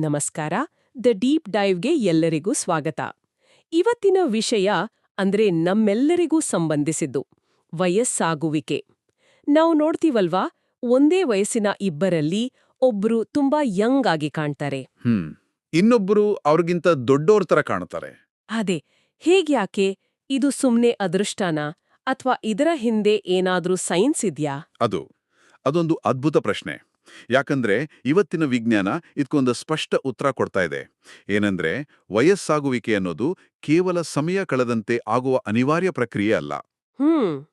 ನಮಸ್ಕಾರ the deep ಡೈವ್ಗೆ ಎಲ್ಲರಿಗೂ ಸ್ವಾಗತ. ಇವತ್ತಿನ ವಿಷಯ ಅಂದ್ರೆ ನಮ್ಮೆಲ್ಲರಿಗೂ ಸಂಬಂಧಿಸಿದ್ದು ವಯಸ್ಸಾಗುವಿಕೆ. ನಾವು ನೋಡ್ತೀವಲ್ವಾ ಒಂದೇ ವಯಸ್ಸಿನ ಇಬ್ಬರಲ್ಲಿ ಒಬ್ರು ತುಂಬಾ ಯಂಗ್ ಆಗಿ ಕಾಣ್ತಾರೆ. ಹ್ಮ್ ಇನ್ನೊಬ್ಬರು ಅವ್ರಿಗಿಂತ ದೊಡ್ಡೋರ್ ತರ ಕಾಣ್ತಾರೆ. ಅದೇ ಹೇಗ್ಯಾಕೆ? ಇದು ಸುಮ್ನೆ ಅದೃಷ್ಟಾನ? ಅಥವಾ ಇದರ ಹಿಂದೆ ಏನಾದ್ರೂ ಸೈನ್ಸ್ ಇದ್ಯಾ? ಅದು ಅದೊಂದು ಅದ್ಭುತ ಪ್ರಶ್ನೆ. ಯಾಕಂದ್ರೆ ಇವತ್ತಿನ ವಿಜ್ಞಾನ ಇದಕ್ಕೊಂದು ಸ್ಪಷ್ಟ ಉತ್ತರ ಕೊಡ್ತಾ ಇದೆ. ಏನಂದ್ರೆ ವಯಸ್ಸಾಗುವಿಕೆ ಅನ್ನೋದು ಕೇವಲ ಸಮಯ ಕಳೆದಂತೆ ಆಗುವ ಅನಿವಾರ್ಯ ಪ್ರಕ್ರಿಯೆ ಅಲ್ಲ.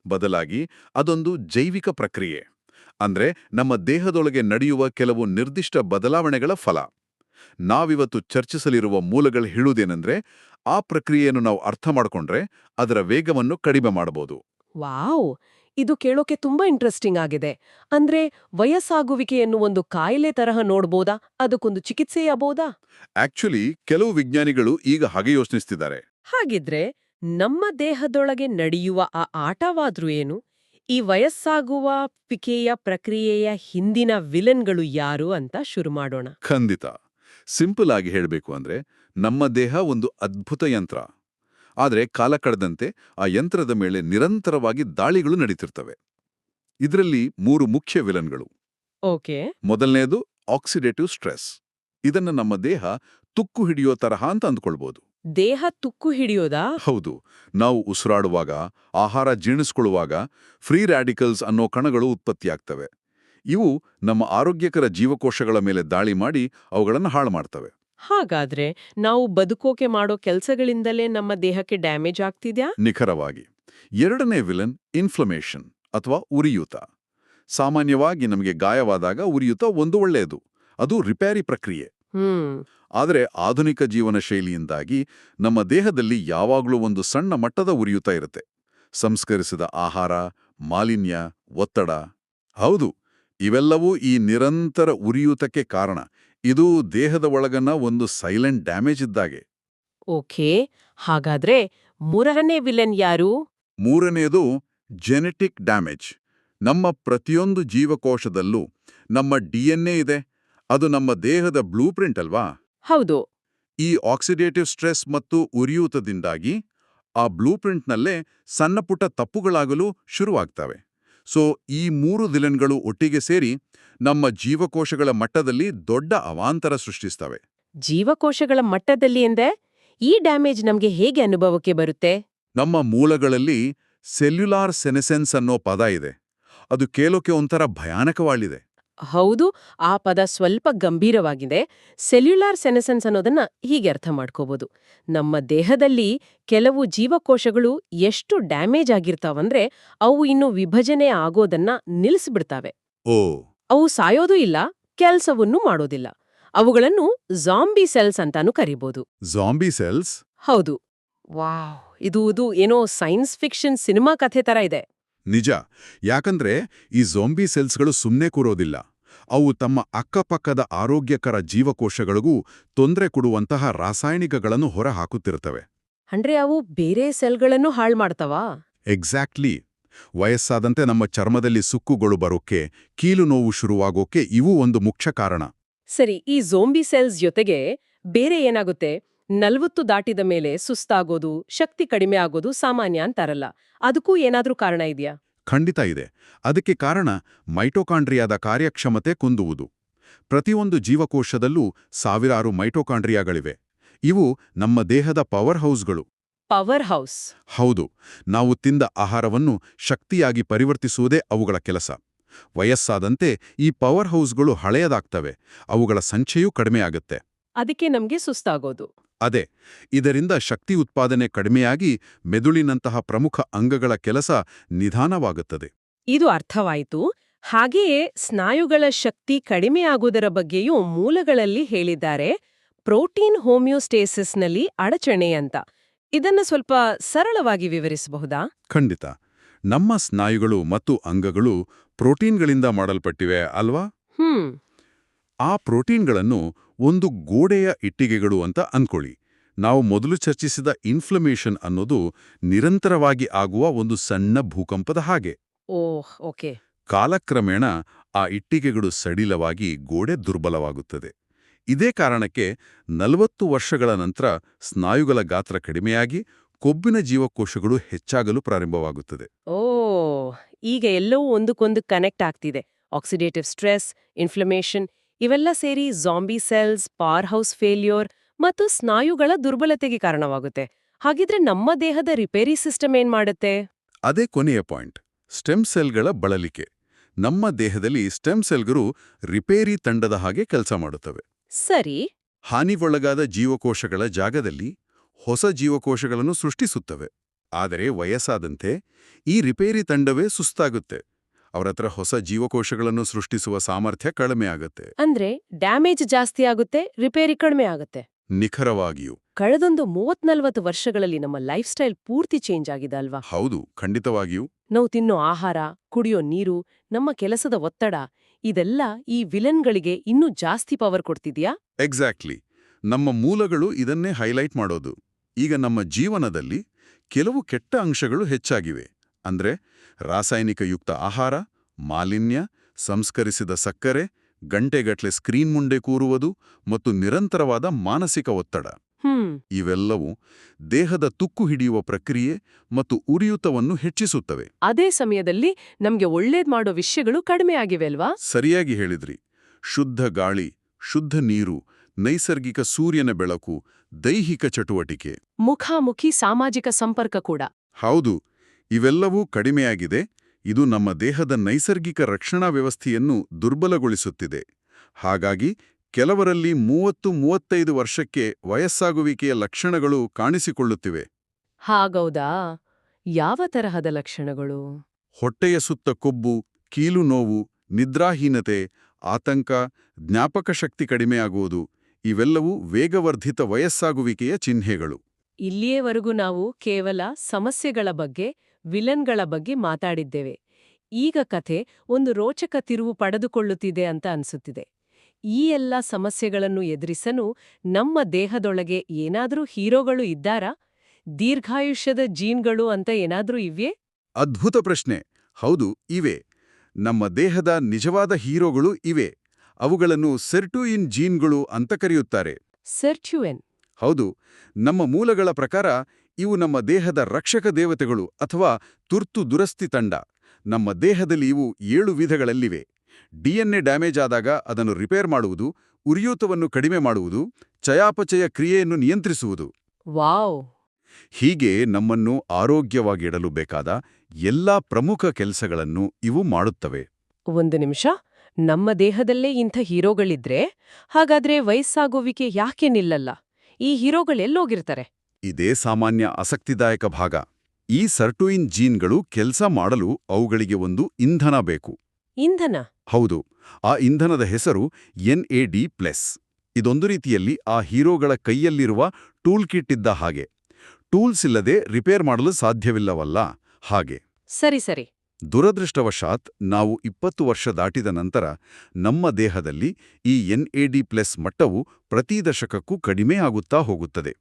ಬದಲಾಗಿ ಅದೊಂದು ಜೈವಿಕ ಪ್ರಕ್ರಿಯೆ. ಅಂದ್ರೆ ನಮ್ಮ ದೇಹದೊಳಗೆ ನಡೆಯುವ ಕೆಲವು ನಿರ್ದಿಷ್ಟ ಬದಲಾವಣೆಗಳ ಫಲ. ನಾವಿವತ್ತು ಚರ್ಚಿಸಲಿರುವ ಮೂಲಗಳು ಹೇಳುವುದೇನೆಂದ್ರೆ ಆ ಪ್ರಕ್ರಿಯೆಯನ್ನು ನಾವು ಅರ್ಥ ಮಾಡ್ಕೊಂಡ್ರೆ ಅದರ ವೇಗವನ್ನು ಕಡಿಮೆ ಮಾಡಬಹುದು ವಾವ್! ಇದು ಕೇಳೋಕೆ ತುಂಬಾ ಇಂಟ್ರೆಸ್ಟಿಂಗ್ ಆಗಿದೆ. ಅಂದ್ರೆ ವಯಸ್ಸಾಗುವಿಕೆಯನ್ನು ಒಂದು ಕಾಯಿಲೆ ತರಹ ನೋಡ್ಬೋದಾ? ಅದಕ್ಕೊಂದು ಚಿಕಿತ್ಸೆಯಾಗಬಹುದಾ ಆಕ್ಚುಲಿ ಕೆಲವು ವಿಜ್ಞಾನಿಗಳು ಈಗ ಹಾಗೆ ಯೋಚಿಸ್ತಿದ್ದಾರೆ ಹಾಗಿದ್ರೆ ನಮ್ಮ ದೇಹದೊಳಗೆ ನಡೆಯುವ ಆ ಆಟವಾದ್ರೂ ಏನು? ಈ ವಯಸ್ಸಾಗುವ ಪಿಕೆಯ ಪ್ರಕ್ರಿಯೆಯ ಹಿಂದಿನ ವಿಲನ್ಗಳು ಯಾರು ಅಂತ ಶುರು ಮಾಡೋಣ. ಖಂಡಿತ. ಸಿಂಪಲ್ ಆಗಿ ಹೇಳಬೇಕು ಅಂದ್ರೆ ನಮ್ಮ ದೇಹ ಒಂದು ಅದ್ಭುತ ಯಂತ್ರ. ಆದರೆ ಕಾಲ ಕಳೆದಂತೆ ಆ ಯಂತ್ರದ ಮೇಲೆ ನಿರಂತರವಾಗಿ ದಾಳಿಗಳು ನಡೀತಿರ್ತವೆ. ಇದರಲ್ಲಿ ಮೂರು ಮುಖ್ಯ ವಿಲನ್ಗಳು. ಓಕೆ. ಮೊದಲನೆಯದು ಆಕ್ಸಿಡೇಟಿವ್ ಸ್ಟ್ರೆಸ್. ಇದನ್ನ ನಮ್ಮ ದೇಹ ತುಕ್ಕು ಹಿಡಿಯೋ ತರಹ ಅಂತ ಅಂದ್ಕೊಳ್ಬೋದು. ದೇಹ ತುಕ್ಕು ಹಿಡಿಯೋದಾ? ಹೌದು. ನಾವು ಉಸಿರಾಡುವಾಗ ಆಹಾರ ಜೀರ್ಣಿಸ್ಕೊಳ್ಳುವಾಗ ಫ್ರೀ ರ್ಯಾಡಿಕಲ್ಸ್ ಅನ್ನೋ ಕಣಗಳು ಉತ್ಪತ್ತಿಯಾಗ್ತವೆ. ಇವು ನಮ್ಮ ಆರೋಗ್ಯಕರ ಜೀವಕೋಶಗಳ ಮೇಲೆ ದಾಳಿ ಮಾಡಿ ಅವುಗಳನ್ನು ಹಾಳು ಮಾಡ್ತವೆ. ಹಾಗಾದ್ರೆ ನಾವು ಬದುಕೋಕೆ ಮಾಡೋ ಕೆಲಸಗಳಿಂದಲೇ ನಮ್ಮ ದೇಹಕ್ಕೆ ಡ್ಯಾಮೇಜ್ ಆಗ್ತಿದ್ಯಾ? ನಿಖರವಾಗಿ. ಎರಡನೇ ವಿಲನ್ ಇನ್ಫ್ಲಮೇಷನ್ ಅಥವಾ ಉರಿಯೂತ. ಸಾಮಾನ್ಯವಾಗಿ ನಮಗೆ ಗಾಯವಾದಾಗ ಉರಿಯೂತ ಒಂದು ಒಳ್ಳೆಯದು ಅದು ರಿಪೇರಿ ಪ್ರಕ್ರಿಯೆ. ಆದರೆ ಆಧುನಿಕ ಜೀವನ ಶೈಲಿಯಿಂದಾಗಿ ನಮ್ಮ ದೇಹದಲ್ಲಿ ಯಾವಾಗಲೂ ಒಂದು ಸಣ್ಣ ಮಟ್ಟದ ಉರಿಯೂತ ಇರುತ್ತೆ. ಸಂಸ್ಕರಿಸಿದ ಆಹಾರ ಮಾಲಿನ್ಯ ಒತ್ತಡ. ಹೌದು ಇವೆಲ್ಲವೂ ಈ ನಿರಂತರ ಉರಿಯೂತಕ್ಕೆ ಕಾರಣ. ಇದು ದೇಹದ ಒಳಗನ್ನ ಒಂದು ಸೈಲೆಂಟ್ ಡ್ಯಾಮೇಜ್ ಇದ್ದಾಗೆ. ಓಕೆ ಹಾಗಾದ್ರೆ ಮೂರನೇ ವಿಲನ್ ಯಾರು? ಮೂರನೆಯದು ಜೆನೆಟಿಕ್ ಡ್ಯಾಮೇಜ್. ನಮ್ಮ ಪ್ರತಿಯೊಂದು ಜೀವಕೋಶದಲ್ಲೂ ನಮ್ಮ ಡಿಎನ್ಎ ಇದೆ. ಅದು ನಮ್ಮ ದೇಹದ ಬ್ಲೂ ಪ್ರಿಂಟ್ ಅಲ್ವಾ? ಹೌದು. ಈ ಆಕ್ಸಿಡೇಟಿವ್ ಸ್ಟ್ರೆಸ್ ಮತ್ತು ಉರಿಯೂತದಿಂದಾಗಿ ಆ ಬ್ಲೂ ಪ್ರಿಂಟ್ನಲ್ಲೇ ಸಣ್ಣಪುಟ್ಟ ತಪ್ಪುಗಳಾಗಲು ಶುರುವಾಗ್ತವೆ. ಸೊ ಈ ಮೂರು ದಿಲನ್ಗಳು ಒಟ್ಟಿಗೆ ಸೇರಿ ನಮ್ಮ ಜೀವಕೋಶಗಳ ಮಟ್ಟದಲ್ಲಿ ದೊಡ್ಡ ಅವಾಂತರ ಸೃಷ್ಟಿಸ್ತವೆ. ಜೀವಕೋಶಗಳ ಮಟ್ಟದಲ್ಲಿ ಎಂದೆ? ಈ ಡ್ಯಾಮೇಜ್ ನಮಗೆ ಹೇಗೆ ಅನುಭವಕ್ಕೆ ಬರುತ್ತೆ? ನಮ್ಮ ಮೂಲಗಳಲ್ಲಿ ಸೆಲ್ಯುಲಾರ್ ಸೆನೆಸೆನ್ಸ್ ಅನ್ನೋ ಪದ ಇದೆ. ಅದು ಕೇಳೋಕೆ ಒಂಥರ ಭಯಾನಕವಾಳಿದೆ ಹೌದು ಆ ಪದ ಸ್ವಲ್ಪ ಗಂಭೀರವಾಗಿದೆ. ಸೆಲ್ಯುಲಾರ್ ಸೆನೆಸೆನ್ಸ್ ಅನ್ನೋದನ್ನ ಹೀಗೆ ಅರ್ಥ ಮಾಡ್ಕೋಬಹುದು ನಮ್ಮ ದೇಹದಲ್ಲಿ ಕೆಲವು ಜೀವಕೋಶಗಳು ಎಷ್ಟು ಡ್ಯಾಮೇಜ್ ಆಗಿರ್ತಾವಂದ್ರೆ ಅವು ಇನ್ನು ವಿಭಜನೆ ಆಗೋದನ್ನ ನಿಲ್ಲಿಸ್ಬಿಡ್ತಾವೆ ಓ. ಅವು ಸಾಯೋದೂ ಇಲ್ಲ ಕೆಲ್ಸವನ್ನೂ ಮಾಡೋದಿಲ್ಲ. ಅವುಗಳನ್ನು ಜಾಂಬಿ ಸೆಲ್ಸ್ ಅಂತಾನೂ ಕರಿಬಹುದು ಜಾಂಬಿ ಸೆಲ್ಸ್? ಹೌದು. ವಾವ್ ಇದು ಇದು ಏನೋ ಸೈನ್ಸ್ ಫಿಕ್ಷನ್ ಸಿನಿಮಾ ಕಥೆ ತರ ಇದೆ. ನಿಜ. ಯಾಕಂದ್ರೆ ಈ ಜೊಂಬಿ ಸೆಲ್ಸ್ಗಳು ಸುಮ್ಮನೆ ಕೂರೋದಿಲ್ಲ. ಅವು ತಮ್ಮ ಅಕ್ಕಪಕ್ಕದ ಆರೋಗ್ಯಕರ ಜೀವಕೋಶಗಳಿಗೂ ತೊಂದರೆ ಕೊಡುವಂತಹ ರಾಸಾಯನಿಕಗಳನ್ನು ಹೊರಹಾಕುತ್ತಿರುತ್ತವೆ. ಅಂದ್ರೆ ಅವು ಬೇರೆ ಸೆಲ್ಗಳನ್ನು ಹಾಳು ಮಾಡ್ತವಾ? ಎಕ್ಸಾಕ್ಟ್ಲಿ ವಯಸ್ಸಾದಂತೆ ನಮ್ಮ ಚರ್ಮದಲ್ಲಿ ಸುಕ್ಕುಗಳು ಬರೋಕ್ಕೆ ಕೀಲು ನೋವು ಶುರುವಾಗೋಕೆ ಇವು ಒಂದು ಮುಖ್ಯ ಕಾರಣ. ಸರಿ ಈ ಝೋಂಬಿ ಸೆಲ್ಸ್ ಜೊತೆಗೆ ಬೇರೆ ಏನಾಗುತ್ತೆ? ನಲ್ವತ್ತು ದಾಟಿದ ಮೇಲೆ ಸುಸ್ತಾಗೋದು ಶಕ್ತಿ ಕಡಿಮೆ ಆಗೋದು ಸಾಮಾನ್ಯ ಅಂತಾರಲ್ಲ. ಅದಕ್ಕೂ ಏನಾದ್ರೂ ಕಾರಣ ಇದೆಯಾ? ಖಂಡಿತ ಇದೆ. ಅದಕ್ಕೆ ಕಾರಣ ಮೈಟೋಕಾಂಡ್ರಿಯಾದ ಕಾರ್ಯಕ್ಷಮತೆ ಕುಂದುವುದು. ಪ್ರತಿಯೊಂದು ಜೀವಕೋಶದಲ್ಲೂ ಸಾವಿರಾರು ಮೈಟೋಕಾಂಡ್ರಿಯಾಗಳಿವೆ. ಇವು ನಮ್ಮ ದೇಹದ ಪವರ್ ಹೌಸ್ಗಳು. Powerhouse. ಹೌದು ನಾವು ತಿಂದ ಆಹಾರವನ್ನು ಶಕ್ತಿಯಾಗಿ ಪರಿವರ್ತಿಸುವುದೇ ಅವುಗಳ ಕೆಲಸ. ವಯಸ್ಸಾದಂತೆ ಈ ಪವರ್ ಹೌಸ್ಗಳು ಹಳೆಯದಾಗ್ತವೆ. ಅವುಗಳ ಸಂಖ್ಯೆಯೂ ಕಡಿಮೆಯಾಗುತ್ತೆ. ಅದಕ್ಕೆ ನಮಗೆ ಸುಸ್ತಾಗೋದು. ಅದೇ ಇದರಿಂದ ಶಕ್ತಿ ಉತ್ಪಾದನೆ ಕಡಿಮೆಯಾಗಿ ಮೆದುಳಿನಂತಹ ಪ್ರಮುಖ ಅಂಗಗಳ ಕೆಲಸ ನಿಧಾನವಾಗುತ್ತದೆ. ಇದು ಅರ್ಥವಾಯಿತು. ಹಾಗೆಯೇ ಸ್ನಾಯುಗಳ ಶಕ್ತಿ ಕಡಿಮೆಯಾಗುವುದರ ಬಗ್ಗೆಯೂ ಮೂಲಗಳಲ್ಲಿ ಹೇಳಿದ್ದಾರೆ. ಪ್ರೋಟೀನ್ ಹೋಮಿಯೋಸ್ಟೇಸಿಸ್ನಲ್ಲಿ ಅಡಚಣೆ ಅಂತ. ಇದನ್ನ ಸ್ವಲ್ಪ ಸರಳವಾಗಿ ವಿವರಿಸಬಹುದಾ? ಖಂಡಿತ. ನಮ್ಮ ಸ್ನಾಯುಗಳು ಮತ್ತು ಅಂಗಗಳು ಪ್ರೋಟೀನ್ಗಳಿಂದ ಮಾಡಲ್ಪಟ್ಟಿವೆ ಅಲ್ವಾ? ಹ್ಮ್. ಆ ಪ್ರೋಟೀನ್ಗಳನ್ನು ಒಂದು ಗೋಡೆಯ ಇಟ್ಟಿಗೆಗಳು ಅಂತ ಅಂದ್ಕೊಳ್ಳಿ ನಾವು ಮೊದಲು ಚರ್ಚಿಸಿದ ಇನ್ಫ್ಲಮೇಷನ್ ಅನ್ನೋದು ನಿರಂತರವಾಗಿ ಆಗುವ ಒಂದು ಸಣ್ಣ ಭೂಕಂಪದ ಹಾಗೆ. Oh okay. ಕಾಲಕ್ರಮೇಣ ಆ ಇಟ್ಟಿಗೆಗಳು ಸಡಿಲವಾಗಿ ಗೋಡೆ ದುರ್ಬಲವಾಗುತ್ತದೆ. ಇದೇ ಕಾರಣಕ್ಕೆ ನಲವತ್ತು ವರ್ಷಗಳ ನಂತರ ಸ್ನಾಯುಗಳ ಗಾತ್ರ ಕಡಿಮೆಯಾಗಿ ಕೊಬ್ಬಿನ ಜೀವಕೋಶಗಳು ಹೆಚ್ಚಾಗಲು ಪ್ರಾರಂಭವಾಗುತ್ತದೆ. ಓ ಈಗ ಎಲ್ಲವೂ ಒಂದಕ್ಕೊಂದು ಕನೆಕ್ಟ್ ಆಗ್ತಿದೆ. ಆಕ್ಸಿಡೇಟಿವ್ ಸ್ಟ್ರೆಸ್ ಇನ್ಫ್ಲಮೇಷನ್ ಇವೆಲ್ಲ ಸೇರಿ zombie cells powerhouse failure ಮತ್ತು ಸ್ನಾಯುಗಳ ದುರ್ಬಲತೆಗೆ ಕಾರಣವಾಗುತ್ತೆ. ಹಾಗಿದ್ರೆ ನಮ್ಮ ದೇಹದ ರಿಪೇರಿ ಸಿಸ್ಟಮ್ ಏನ್ ಮಾಡುತ್ತೆ? ಅದೇ ಕೊನೆಯ ಪಾಯಿಂಟ್. ಸ್ಟೆಮ್ ಸೆಲ್ಗಳ ಬಳಲಿಕೆ. ನಮ್ಮ ದೇಹದಲ್ಲಿ ಸ್ಟೆಮ್ ಸೆಲ್ಗಳು ರಿಪೇರಿ ತಂಡದ ಹಾಗೆ ಕೆಲಸ ಮಾಡುತ್ತವೆ. ಸರಿ. ಹಾನಿಗೊಳಗಾದ ಜೀವಕೋಶಗಳ ಜಾಗದಲ್ಲಿ ಹೊಸ ಜೀವಕೋಶಗಳನ್ನು ಸೃಷ್ಟಿಸುತ್ತವೆ. ಆದರೆ ವಯಸ್ಸಾದಂತೆ ಈ ರಿಪೇರಿ ತಂಡವೇ ಸುಸ್ತಾಗುತ್ತೆ. ಅವರತ್ರ ಹೊಸ ಜೀವಕೋಶಗಳನ್ನು ಸೃಷ್ಟಿಸುವ ಸಾಮರ್ಥ್ಯ ಕಡಿಮೆ ಆಗುತ್ತೆ. ಅಂದ್ರೆ ಡ್ಯಾಮೇಜ್ ಜಾಸ್ತಿ ಆಗುತ್ತೆ ರಿಪೇರಿ ಕಡಿಮೆ ಆಗುತ್ತೆ. ನಿಖರವಾಗಿಯೂ. ಕಳೆದೊಂದು ಮೂವತ್ನಲ್ವತ್ತು ವರ್ಷಗಳಲ್ಲಿ ನಮ್ಮ ಲೈಫ್ ಸ್ಟೈಲ್ ಪೂರ್ತಿ ಚೇಂಜ್ ಆಗಿದೆ ಅಲ್ವಾ? ಹೌದು ಖಂಡಿತವಾಗಿಯೂ. ನಾವು ತಿನ್ನೋ ಆಹಾರ ಕುಡಿಯೋ ನೀರು ನಮ್ಮ ಕೆಲಸದ ಒತ್ತಡ ಇದೆಲ್ಲ ಈ ವಿಲನ್ಗಳಿಗೆ ಇನ್ನೂ ಜಾಸ್ತಿ ಪವರ್ ಕೊಡ್ತಿದ್ಯಾ? ಎಕ್ಸಾಕ್ಟ್ಲಿ ನಮ್ಮ ಮೂಲಗಳು ಇದನ್ನೇ ಹೈಲೈಟ್ ಮಾಡೋದು. ಈಗ ನಮ್ಮ ಜೀವನದಲ್ಲಿ ಕೆಲವು ಕೆಟ್ಟ ಅಂಶಗಳು ಹೆಚ್ಚಾಗಿವೆ. ಅಂದ್ರೆ ರಾಸಾಯನಿಕಯುಕ್ತ ಆಹಾರ ಮಾಲಿನ್ಯ ಸಂಸ್ಕರಿಸಿದ ಸಕ್ಕರೆ ಗಂಟೆಗಟ್ಲೆ ಸ್ಕ್ರೀನ್ ಮುಂದೆ ಕೂರುವುದು ಮತ್ತು ನಿರಂತರವಾದ ಮಾನಸಿಕ ಒತ್ತಡ. ಇವೆಲ್ಲವೂ ದೇಹದ ತುಕ್ಕು ಹಿಡಿಯುವ ಪ್ರಕ್ರಿಯೆ ಮತ್ತು ಉರಿಯೂತವನ್ನು ಹೆಚ್ಚಿಸುತ್ತವೆ. ಅದೇ ಸಮಯದಲ್ಲಿ ನಮಗೆ ಒಳ್ಳೇದ್ ಮಾಡೋ ವಿಷಯಗಳು ಕಡಿಮೆ ಆಗಿವೆ ಅಲ್ವಾ? ಸರಿಯಾಗಿ ಹೇಳಿದ್ರಿ. ಶುದ್ಧ ಗಾಳಿ ಶುದ್ಧ ನೀರು ನೈಸರ್ಗಿಕ ಸೂರ್ಯನ ಬೆಳಕು ದೈಹಿಕ ಚಟುವಟಿಕೆ. ಮುಖಾಮುಖಿ ಸಾಮಾಜಿಕ ಸಂಪರ್ಕ ಕೂಡ. ಹೌದು. ಇವೆಲ್ಲವೂ ಕಡಿಮೆಯಾಗಿದೆ. ಇದು ನಮ್ಮ ದೇಹದ ನೈಸರ್ಗಿಕ ರಕ್ಷಣಾ ವ್ಯವಸ್ಥೆಯನ್ನು ದುರ್ಬಲಗೊಳಿಸುತ್ತಿದೆ. ಹಾಗಾಗಿ ಕೆಲವರಲ್ಲಿ ಮೂವತ್ತು ಮೂವತ್ತೈದು ವರ್ಷಕ್ಕೆ ವಯಸ್ಸಾಗುವಿಕೆಯ ಲಕ್ಷಣಗಳು ಕಾಣಿಸಿಕೊಳ್ಳುತ್ತಿವೆ. ಹಾಗೌದಾ? ಯಾವ ತರಹದ ಲಕ್ಷಣಗಳು? ಹೊಟ್ಟೆಯ ಸುತ್ತ ಕೊಬ್ಬು ಕೀಲು ನೋವು ನಿದ್ರಾಹೀನತೆ ಆತಂಕ ಜ್ಞಾಪಕ ಶಕ್ತಿ ಕಡಿಮೆಯಾಗುವುದು ಇವೆಲ್ಲವೂ ವೇಗವರ್ಧಿತ ವಯಸ್ಸಾಗುವಿಕೆಯ ಚಿಹ್ನೆಗಳು. ಇಲ್ಲಿಯವರೆಗೂ ನಾವು ಕೇವಲ ಸಮಸ್ಯೆಗಳ ಬಗ್ಗೆ ವಿಲನ್ಗಳ ಬಗ್ಗೆ ಮಾತಾಡಿದ್ದೇವೆ. ಈಗ ಕಥೆ ಒಂದು ರೋಚಕ ತಿರುವು ಪಡೆದುಕೊಳ್ಳುತ್ತಿದೆ ಅಂತ ಅನ್ಸುತ್ತಿದೆ. ಈ ಎಲ್ಲ ಸಮಸ್ಯೆಗಳನ್ನು ಎದುರಿಸಲು ನಮ್ಮ ದೇಹದೊಳಗೆ ಏನಾದರೂ ಹೀರೋಗಳು ಇದ್ದಾರಾ? ದೀರ್ಘಾಯುಷ್ಯದ ಜೀನ್ಗಳು ಅಂತ ಏನಾದರೂ ಇವೆ ಅದ್ಭುತ ಪ್ರಶ್ನೆ. ಹೌದು ಇವೆ. ನಮ್ಮ ದೇಹದ ನಿಜವಾದ ಹೀರೋಗಳು ಇವೆ. ಅವುಗಳನ್ನು ಸೆರ್ಟುಯಿನ್ ಜೀನ್ಗಳು ಅಂತ ಕರೆಯುತ್ತಾರೆ. ಸೆರ್ಚ್ಯುಎನ್ ಹೌದು. ನಮ್ಮ ಮೂಲಗಳ ಪ್ರಕಾರ ಇವು ನಮ್ಮ ದೇಹದ ರಕ್ಷಕ ದೇವತೆಗಳು ಅಥವಾ ತುರ್ತು ದುರಸ್ತಿ ತಂಡ. ನಮ್ಮ ದೇಹದಲ್ಲಿ ಇವು ಏಳು ವಿಧಗಳಲ್ಲಿವೆ. ಡಿಎನ್ಎ ಡ್ಯಾಮೇಜ್ ಆದಾಗ ಅದನ್ನು ರಿಪೇರ್ ಮಾಡುವುದು ಉರಿಯೂತವನ್ನು ಕಡಿಮೆ ಮಾಡುವುದು ಚಯಾಪಚಯ ಕ್ರಿಯೆಯನ್ನು ನಿಯಂತ್ರಿಸುವುದು. ವಾವ್! ಹೀಗೆ ನಮ್ಮನ್ನು ಆರೋಗ್ಯವಾಗಿಡಲು ಬೇಕಾದ ಎಲ್ಲಾ ಪ್ರಮುಖ ಕೆಲಸಗಳನ್ನು ಇವು ಮಾಡುತ್ತವೆ. ಒಂದು ನಿಮಿಷ. ನಮ್ಮ ದೇಹದಲ್ಲೇ ಇಂಥ ಹೀರೋಗಳಿದ್ರೆ ಹಾಗಾದ್ರೆ ವಯಸ್ಸಾಗುವಿಕೆ ಯಾಕೆ ನಿಲ್ಲಲ್ಲ? ಈ ಹೀರೋಗಳೆಲ್ಲೋಗಿರ್ತಾರೆ. ಇದೇ ಸಾಮಾನ್ಯ ಆಸಕ್ತಿದಾಯಕ ಭಾಗ. ಈ ಸರ್ಟುಯಿನ್ ಜೀನ್ಗಳು ಕೆಲಸ ಮಾಡಲು ಅವುಗಳಿಗೆ ಒಂದು ಇಂಧನ ಬೇಕು. ಇಂಧನ? ಹೌದು. ಆ ಇಂಧನದ ಹೆಸರು ಎನ್ ಎ ಡಿ ಪ್ಲಸ್. ಇದೊಂದು ರೀತಿಯಲ್ಲಿ ಆ ಹೀರೋಗಳ ಕೈಯಲ್ಲಿರುವ ಟೂಲ್ ಕಿಟ್ ಇದ್ದ ಹಾಗೆ. ಟೂಲ್ಸ್ ಇಲ್ಲದೆ ರಿಪೇರ್ ಮಾಡಲು ಸಾಧ್ಯವಿಲ್ಲವಲ್ಲ? ಹಾಗೆ. ಸರಿ ಸರಿ. ದುರದೃಷ್ಟವಶಾತ್ ನಾವು ಇಪ್ಪತ್ತು ವರ್ಷ ದಾಟಿದ ನಂತರ ನಮ್ಮ ದೇಹದಲ್ಲಿ ಈ ಎನ್ ಎ ಡಿ ಪ್ಲಸ್ ಮಟ್ಟವು ಪ್ರತಿ ದಶಕಕ್ಕೂ ಕಡಿಮೆ ಆಗುತ್ತಾ ಹೋಗುತ್ತದೆ.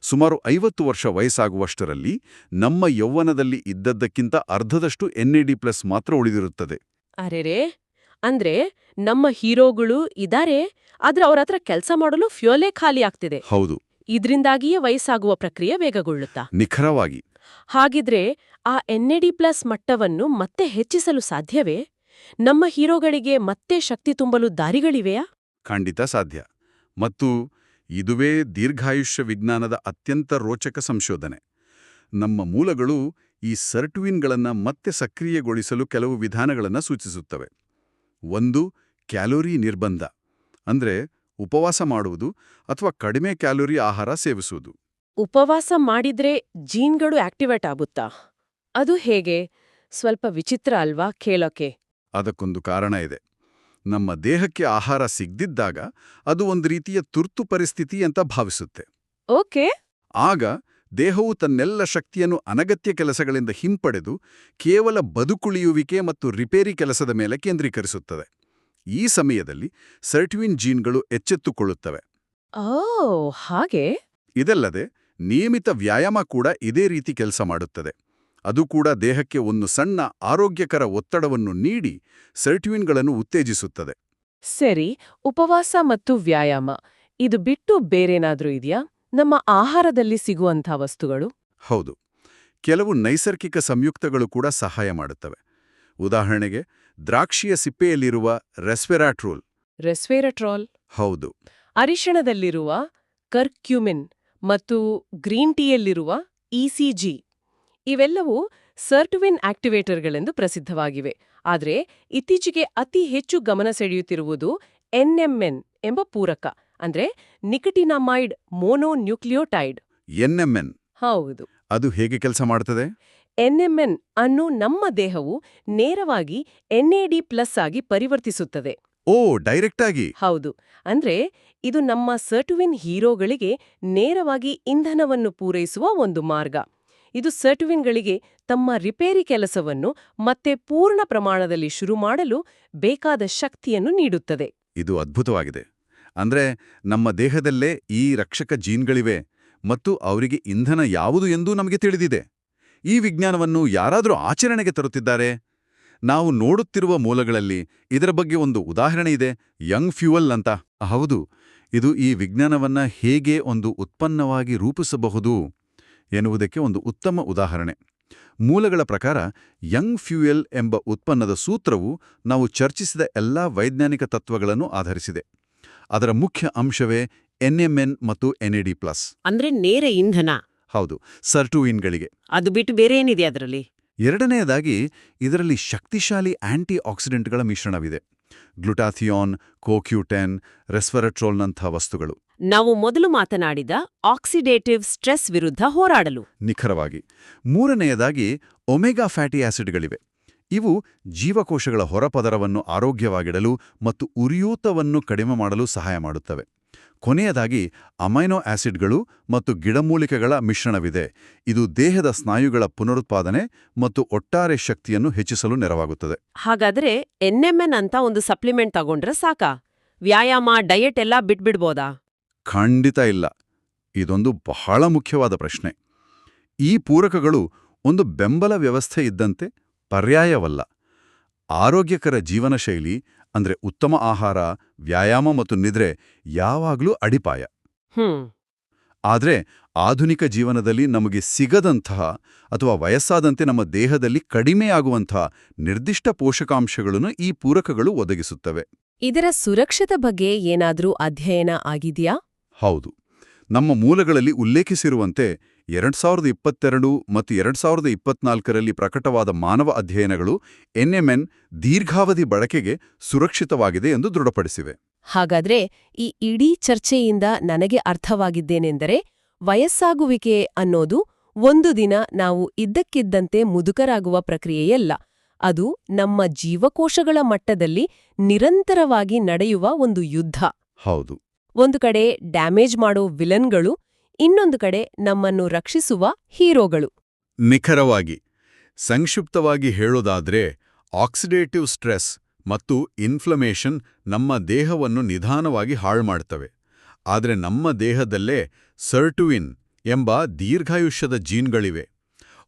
ಸುಮಾರು ಐವತ್ತು ವರ್ಷ ವಯಸ್ಸಾಗುವಷ್ಟರಲ್ಲಿ ನಮ್ಮ ಯೌವನದಲ್ಲಿ ಇದ್ದದ್ದಕ್ಕಿಂತ ಅರ್ಧದಷ್ಟು ಎನ್ಎಡಿ ಪ್ಲಸ್ ಮಾತ್ರ ಉಳಿದಿರುತ್ತದೆ. ಅರೆರೇ! ಅಂದ್ರೆ ನಮ್ಮ ಹೀರೋಗಳು ಇದಾರೆ ಆದ್ರೆ ಅವ್ರ ಹತ್ರ ಕೆಲಸ ಮಾಡಲು ಫ್ಯೂಲೇ ಖಾಲಿ ಆಗ್ತಿದೆ. ಹೌದು. ಇದ್ರಿಂದಾಗಿಯೇ ವಯಸ್ಸಾಗುವ ಪ್ರಕ್ರಿಯೆ ವೇಗಗೊಳ್ಳುತ್ತಾ? ನಿಖರವಾಗಿ. ಹಾಗಿದ್ರೆ ಆ ಎನ್ಎಡಿ ಪ್ಲಸ್ ಮಟ್ಟವನ್ನು ಮತ್ತೆ ಹೆಚ್ಚಿಸಲು ಸಾಧ್ಯವೇ? ನಮ್ಮ ಹೀರೋಗಳಿಗೆ ಮತ್ತೆ ಶಕ್ತಿ ತುಂಬಲು ದಾರಿಗಳಿವೆಯಾ? ಖಂಡಿತ ಸಾಧ್ಯ. ಮತ್ತು ಇದುವೇ ದೀರ್ಘಾಯುಷ್ಯ ವಿಜ್ಞಾನದ ಅತ್ಯಂತ ರೋಚಕ ಸಂಶೋಧನೆ. ನಮ್ಮ ಮೂಲಗಳು ಈ ಸರ್ಟುವಿನ್ಗಳನ್ನು ಮತ್ತೆ ಸಕ್ರಿಯಗೊಳಿಸಲು ಕೆಲವು ವಿಧಾನಗಳನ್ನು ಸೂಚಿಸುತ್ತವೆ. ಒಂದು ಕ್ಯಾಲೋರಿ ನಿರ್ಬಂಧ. ಅಂದ್ರೆ ಉಪವಾಸ ಮಾಡುವುದು ಅಥವಾ ಕಡಿಮೆ ಕ್ಯಾಲೋರಿ ಆಹಾರ ಸೇವಿಸುವುದು. ಉಪವಾಸ ಮಾಡಿದ್ರೆ ಜೀನ್ಗಳು ಆಕ್ಟಿವೇಟ್ ಆಗುತ್ತಾ? ಅದು ಹೇಗೆ? ಸ್ವಲ್ಪ ವಿಚಿತ್ರ ಅಲ್ವಾ ಕೇಳೋಕೆ? ಅದಕ್ಕೊಂದು ಕಾರಣ ಇದೆ. ನಮ್ಮ ದೇಹಕ್ಕೆ ಆಹಾರ ಸಿಗ್ದಿದ್ದಾಗ ಅದು ಒಂದು ರೀತಿಯ ತುರ್ತು ಪರಿಸ್ಥಿತಿ ಅಂತ ಭಾವಿಸುತ್ತೆ. ಓಕೆ. ಆಗ ದೇಹವು ತನ್ನೆಲ್ಲ ಶಕ್ತಿಯನ್ನು ಅನಗತ್ಯ ಕೆಲಸಗಳಿಂದ ಹಿಂಪಡೆದು ಕೇವಲ ಬದುಕುಳಿಯುವಿಕೆ ಮತ್ತು ರಿಪೇರಿ ಕೆಲಸದ ಮೇಲೆ ಕೇಂದ್ರೀಕರಿಸುತ್ತದೆ. ಈ ಸಮಯದಲ್ಲಿ ಸರ್ಟ್ವಿನ್ ಜೀನ್ಗಳು ಎಚ್ಚೆತ್ತುಕೊಳ್ಳುತ್ತವೆ. ಓ ಹಾಗೆ. ಇದಲ್ಲದೆ ನಿಯಮಿತ ವ್ಯಾಯಾಮ ಕೂಡ ಇದೇ ರೀತಿ ಕೆಲಸ ಮಾಡುತ್ತದೆ. ಅದು ಕೂಡ ದೇಹಕ್ಕೆ ಒಂದು ಸಣ್ಣ ಆರೋಗ್ಯಕರ ಒತ್ತಡವನ್ನು ನೀಡಿ ಸರ್ಟಿವಿನ್ಗಳನ್ನು ಉತ್ತೇಜಿಸುತ್ತದೆ. ಸರಿ ಉಪವಾಸ ಮತ್ತು ವ್ಯಾಯಾಮ ಇದು ಬಿಟ್ಟು ಬೇರೇನಾದ್ರೂ ಇದೆಯಾ? ನಮ್ಮ ಆಹಾರದಲ್ಲಿ ಸಿಗುವಂಥ ವಸ್ತುಗಳು? ಹೌದು ಕೆಲವು ನೈಸರ್ಗಿಕ ಸಂಯುಕ್ತಗಳು ಕೂಡ ಸಹಾಯ ಮಾಡುತ್ತವೆ. ಉದಾಹರಣೆಗೆ ದ್ರಾಕ್ಷಿಯ ಸಿಪ್ಪೆಯಲ್ಲಿರುವ ರೆಸ್ವೆರಾಟ್ರೋಲ್. ರೆಸ್ವೆರಾಟ್ರೋಲ್? ಹೌದು. ಅರಿಶಿಣದಲ್ಲಿರುವ ಕರ್ಕ್ಯುಮಿನ್ ಮತ್ತು ಗ್ರೀನ್ ಟೀಯಲ್ಲಿರುವ ಇಸಿಜಿ ಇವೆಲ್ಲವೂ ಸರ್ಟುವಿನ್ ಆಕ್ಟಿವೇಟರ್ಗಳೆಂದು ಪ್ರಸಿದ್ಧವಾಗಿವೆ. ಆದರೆ ಇತ್ತೀಚೆಗೆ ಅತಿ ಹೆಚ್ಚು ಗಮನ ಸೆಳೆಯುತ್ತಿರುವುದು ಎನ್ಎಂಎನ್ ಎಂಬ ಪೂರಕ ಅಂದ್ರೆ ನಿಕಟಿನಮೈಡ್ ಮೋನೋನ್ಯೂಕ್ಲಿಯೋಟೈಡ್. ಎನ್ಎಂಎನ್? ಹೌದು. ಅದು ಹೇಗೆ ಕೆಲಸ ಮಾಡ್ತದೆ? ಎನ್ಎಂಎನ್ ಅನ್ನು ನಮ್ಮ ದೇಹವು ನೇರವಾಗಿ ಎನ್ಎಡಿ ಪ್ಲಸ್ ಆಗಿ ಪರಿವರ್ತಿಸುತ್ತದೆ. ಓ ಡೈರೆಕ್ಟ್ ಆಗಿ? ಹೌದು. ಅಂದ್ರೆ ಇದು ನಮ್ಮ ಸರ್ಟುವಿನ್ ಹೀರೋಗಳಿಗೆ ನೇರವಾಗಿ ಇಂಧನವನ್ನು ಪೂರೈಸುವ ಒಂದು ಮಾರ್ಗ. ಇದು ಸರ್ಟುವಿನ್ಗಳಿಗೆ ತಮ್ಮ ರಿಪೇರಿ ಕೆಲಸವನ್ನು ಮತ್ತೆ ಪೂರ್ಣ ಪ್ರಮಾಣದಲ್ಲಿ ಶುರು ಮಾಡಲು ಬೇಕಾದ ಶಕ್ತಿಯನ್ನು ನೀಡುತ್ತದೆ. ಇದು ಅದ್ಭುತವಾಗಿದೆ. ಅಂದ್ರೆ ನಮ್ಮ ದೇಹದಲ್ಲೇ ಈ ರಕ್ಷಕ ಜೀನ್ಗಳಿವೆ ಮತ್ತು ಅವರಿಗೆ ಇಂಧನ ಯಾವುದು ಎಂದೂ ನಮಗೆ ತಿಳಿದಿದೆ. ಈ ವಿಜ್ಞಾನವನ್ನು ಯಾರಾದರೂ ಆಚರಣೆಗೆ ತರುತ್ತಿದ್ದಾರೆ? ನಾವು ನೋಡುತ್ತಿರುವ ಮೂಲಗಳಲ್ಲಿ ಇದರ ಬಗ್ಗೆ ಒಂದು ಉದಾಹರಣೆ ಇದೆ, ಯಂಗ್ ಫ್ಯೂಯಲ್ ಅಂತ. ಹೌದು, ಇದು ಈ ವಿಜ್ಞಾನವನ್ನ ಹೇಗೆ ಒಂದು ಉತ್ಪನ್ನವಾಗಿ ರೂಪಿಸಬಹುದು? ಎನ್ನುವುದಕ್ಕೆ ಒಂದು ಉತ್ತಮ ಉದಾಹರಣೆ. ಮೂಲಗಳ ಪ್ರಕಾರ ಯಂಗ್ ಫ್ಯೂಯಲ್ ಎಂಬ ಉತ್ಪನ್ನದ ಸೂತ್ರವು ನಾವು ಚರ್ಚಿಸಿದ ಎಲ್ಲಾ ವೈಜ್ಞಾನಿಕ ತತ್ವಗಳನ್ನು ಆಧರಿಸಿದೆ. ಅದರ ಮುಖ್ಯ ಅಂಶವೇ ಎನ್ಎಂಎನ್ ಮತ್ತು ಎನ್ಎಡಿ ಪ್ಲಸ್. ಅಂದ್ರೆ ನೇರ ಇಂಧನ. ಹೌದು ಸರ್ಟೂಯಿನ್ಗಳಿಗೆ ಅದು ಬಿಟ್ಟು ಬೇರೆ ಏನಿದೆ ಅದರಲ್ಲಿ? ಎರಡನೆಯದಾಗಿ ಇದರಲ್ಲಿ ಶಕ್ತಿಶಾಲಿ ಆಂಟಿ ಆಕ್ಸಿಡೆಂಟ್ಗಳ ಮಿಶ್ರಣವಿದೆ. ಗ್ಲುಟಾಥಿಯಾನ್ ಕೋಕ್ಯೂಟೆನ್ ರೆಸ್ವರಟ್ರೋಲ್ನಂಥ ವಸ್ತುಗಳು. ನಾವು ಮೊದಲು ಮಾತನಾಡಿದ ಆಕ್ಸಿಡೇಟಿವ್ ಸ್ಟ್ರೆಸ್ ವಿರುದ್ಧ ಹೋರಾಡಲು. ನಿಖರವಾಗಿ. ಮೂರನೆಯದಾಗಿ ಒಮೆಗಾ ಫ್ಯಾಟಿ ಆಸಿಡ್ಗಳಿವೆ. ಇವು ಜೀವಕೋಶಗಳ ಹೊರಪದರವನ್ನು ಆರೋಗ್ಯವಾಗಿಡಲು ಮತ್ತು ಉರಿಯೂತವನ್ನು ಕಡಿಮೆ ಮಾಡಲು ಸಹಾಯ ಮಾಡುತ್ತವೆ. ಕೊನೆಯದಾಗಿ ಅಮೈನೋ ಆಸಿಡ್ಗಳು ಮತ್ತು ಗಿಡಮೂಲಿಕೆಗಳ ಮಿಶ್ರಣವಿದೆ. ಇದು ದೇಹದ ಸ್ನಾಯುಗಳ ಪುನರುತ್ಪಾದನೆ ಮತ್ತು ಒಟ್ಟಾರೆ ಶಕ್ತಿಯನ್ನು ಹೆಚ್ಚಿಸಲು ನೆರವಾಗುತ್ತದೆ. ಹಾಗಾದ್ರೆ ಎನ್ಎಂಎನ್ ಅಂತ ಒಂದು ಸಪ್ಲಿಮೆಂಟ್ ತಗೊಂಡ್ರೆ ಸಾಕಾ? ವ್ಯಾಯಾಮ ಡಯೆಟ್ ಎಲ್ಲ ಬಿಟ್ಬಿಡ್ಬೋದಾ? ಖಂಡಿತ ಇಲ್ಲ. ಇದೊಂದು ಬಹಳ ಮುಖ್ಯವಾದ ಪ್ರಶ್ನೆ. ಈ ಪೂರಕಗಳು ಒಂದು ಬೆಂಬಲ ವ್ಯವಸ್ಥೆ ಇದ್ದಂತೆ ಪರ್ಯಾಯವಲ್ಲ. ಆರೋಗ್ಯಕರ ಜೀವನ ಶೈಲಿ ಅಂದ್ರೆ ಉತ್ತಮ ಆಹಾರ ವ್ಯಾಯಾಮ ಮತ್ತು ನಿದ್ರೆ ಯಾವಾಗ್ಲೂ ಅಡಿಪಾಯ. ಆದರೆ ಆಧುನಿಕ ಜೀವನದಲ್ಲಿ ನಮಗೆ ಸಿಗದಂತಹ ಅಥವಾ ವಯಸ್ಸಾದಂತೆ ನಮ್ಮ ದೇಹದಲ್ಲಿ ಕಡಿಮೆಯಾಗುವಂತಹ ನಿರ್ದಿಷ್ಟ ಪೋಷಕಾಂಶಗಳನ್ನು ಈ ಪೂರಕಗಳು ಒದಗಿಸುತ್ತವೆ. ಇದರ ಸುರಕ್ಷತೆ ಬಗ್ಗೆ ಏನಾದರೂ ಅಧ್ಯಯನ ಆಗಿದೆಯಾ? ಹೌದು. ನಮ್ಮ ಮೂಲಗಳಲ್ಲಿ ಉಲ್ಲೇಖಿಸಿರುವಂತೆ ಎರಡ್ ಸಾವಿರದ ಇಪ್ಪತ್ತೆರಡು ಮತ್ತು ಎರಡ್ ಸಾವಿರದ ಇಪ್ಪತ್ನಾಲ್ಕರಲ್ಲಿ ಪ್ರಕಟವಾದ ಮಾನವ ಅಧ್ಯಯನಗಳು ಎನ್ಎಂಎನ್ ದೀರ್ಘಾವಧಿ ಬಳಕೆಗೆ ಸುರಕ್ಷಿತವಾಗಿದೆ ಎಂದು ದೃಢಪಡಿಸಿವೆ. ಹಾಗಾದ್ರೆ ಈ ಇಡೀ ಚರ್ಚೆಯಿಂದ ನನಗೆ ಅರ್ಥವಾಗಿದ್ದೇನೆಂದರೆ ವಯಸ್ಸಾಗುವಿಕೆ ಅನ್ನೋದು ಒಂದು ದಿನ ನಾವು ಇದ್ದಕ್ಕಿದ್ದಂತೆ ಮುದುಕರಾಗುವ ಪ್ರಕ್ರಿಯೆಯಲ್ಲ. ಅದು ನಮ್ಮ ಜೀವಕೋಶಗಳ ಮಟ್ಟದಲ್ಲಿ ನಿರಂತರವಾಗಿ ನಡೆಯುವ ಒಂದು ಯುದ್ಧ. ಹೌದು. ಒಂದು ಕಡೆ ಡ್ಯಾಮೇಜ್ ಮಾಡೋ ವಿಲನ್ಗಳು ಇನ್ನೊಂದು ಕಡೆ ನಮ್ಮನ್ನು ರಕ್ಷಿಸುವ ಹೀರೋಗಳು. ನಿಖರವಾಗಿ ಸಂಕ್ಷಿಪ್ತವಾಗಿ ಹೇಳೋದಾದ್ರೆ ಆಕ್ಸಿಡೇಟಿವ್ ಸ್ಟ್ರೆಸ್ ಮತ್ತು ಇನ್ಫ್ಲಮೇಷನ್ ನಮ್ಮ ದೇಹವನ್ನು ನಿಧಾನವಾಗಿ ಹಾಳ್ಮಾಡ್ತವೆ. ಆದರೆ ನಮ್ಮ ದೇಹದಲ್ಲೇ ಸರ್ಟುವಿನ್ ಎಂಬ ದೀರ್ಘಾಯುಷ್ಯದ ಜೀನ್ಗಳಿವೆ.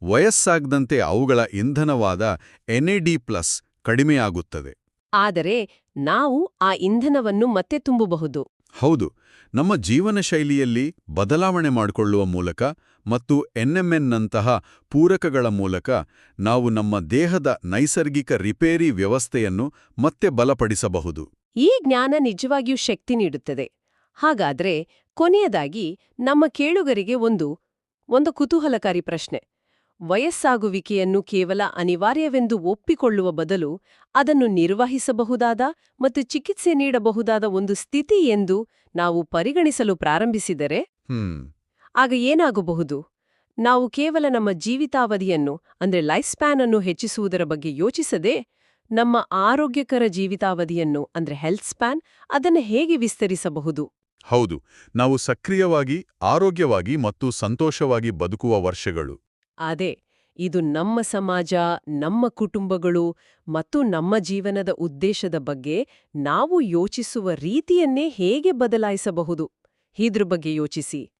ವಯಸ್ಸಾಗದಂತೆ ಅವುಗಳ ಇಂಧನವಾದ ಎನ್ಎಡಿ ಪ್ಲಸ್ ಕಡಿಮೆಯಾಗುತ್ತದೆ. ಆದರೆ ನಾವು ಆ ಇಂಧನವನ್ನು ಮತ್ತೆ ತುಂಬಬಹುದು. ಹೌದು, ನಮ್ಮ ಜೀವನ ಶೈಲಿಯಲ್ಲಿ ಬದಲಾವಣೆ ಮಾಡಿಕೊಳ್ಳುವ ಮೂಲಕ ಮತ್ತು ಎನ್ಎಂಎನ್ನಂತಹ ಪೂರಕಗಳ ಮೂಲಕ ನಾವು ನಮ್ಮ ದೇಹದ ನೈಸರ್ಗಿಕ ರಿಪೇರಿ ವ್ಯವಸ್ಥೆಯನ್ನು ಮತ್ತೆ ಬಲಪಡಿಸಬಹುದು. ಈ ಜ್ಞಾನ ನಿಜವಾಗಿಯೂ ಶಕ್ತಿ ನೀಡುತ್ತದೆ. ಹಾಗಾದ್ರೆ ಕೊನೆಯದಾಗಿ ನಮ್ಮ ಕೇಳುಗರಿಗೆ ಒಂದು ಒಂದು ಕುತೂಹಲಕಾರಿ ಪ್ರಶ್ನೆ. ವಯಸ್ಸಾಗುವಿಕೆಯನ್ನು ಕೇವಲ ಅನಿವಾರ್ಯವೆಂದು ಒಪ್ಪಿಕೊಳ್ಳುವ ಬದಲು ಅದನ್ನು ನಿರ್ವಹಿಸಬಹುದಾದ ಮತ್ತು ಚಿಕಿತ್ಸೆ ನೀಡಬಹುದಾದ ಒಂದು ಸ್ಥಿತಿ ಎಂದು ನಾವು ಪರಿಗಣಿಸಲು ಪ್ರಾರಂಭಿಸಿದರೆ ಆಗ ಏನಾಗಬಹುದು? ನಾವು ಕೇವಲ ನಮ್ಮ ಜೀವಿತಾವಧಿಯನ್ನು ಅಂದ್ರೆ ಲೈಫ್ ಸ್ಪ್ಯಾನ್ ಅನ್ನು ಹೆಚ್ಚಿಸುವುದರ ಬಗ್ಗೆ ಯೋಚಿಸದೆ ನಮ್ಮ ಆರೋಗ್ಯಕರ ಜೀವಿತಾವಧಿಯನ್ನು ಅಂದ್ರೆ ಹೆಲ್ತ್ ಸ್ಪ್ಯಾನ್ ಅದನ್ನು ಹೇಗೆ ವಿಸ್ತರಿಸಬಹುದು? ಹೌದು ನಾವು ಸಕ್ರಿಯವಾಗಿ ಆರೋಗ್ಯವಾಗಿ ಮತ್ತು ಸಂತೋಷವಾಗಿ ಬದುಕುವ ವರ್ಷಗಳು. ಅದೇ, ಇದು ನಮ್ಮ ಸಮಾಜ, ನಮ್ಮ ಕುಟುಂಬಗಳು ಮತ್ತು ನಮ್ಮ ಜೀವನದ ಉದ್ದೇಶದ ಬಗ್ಗೆ ನಾವು ಯೋಚಿಸುವ ರೀತಿಯನ್ನೇ ಹೇಗೆ ಬದಲಾಯಿಸಬಹುದು? ಇದ್ರ ಬಗ್ಗೆ ಯೋಚಿಸಿ.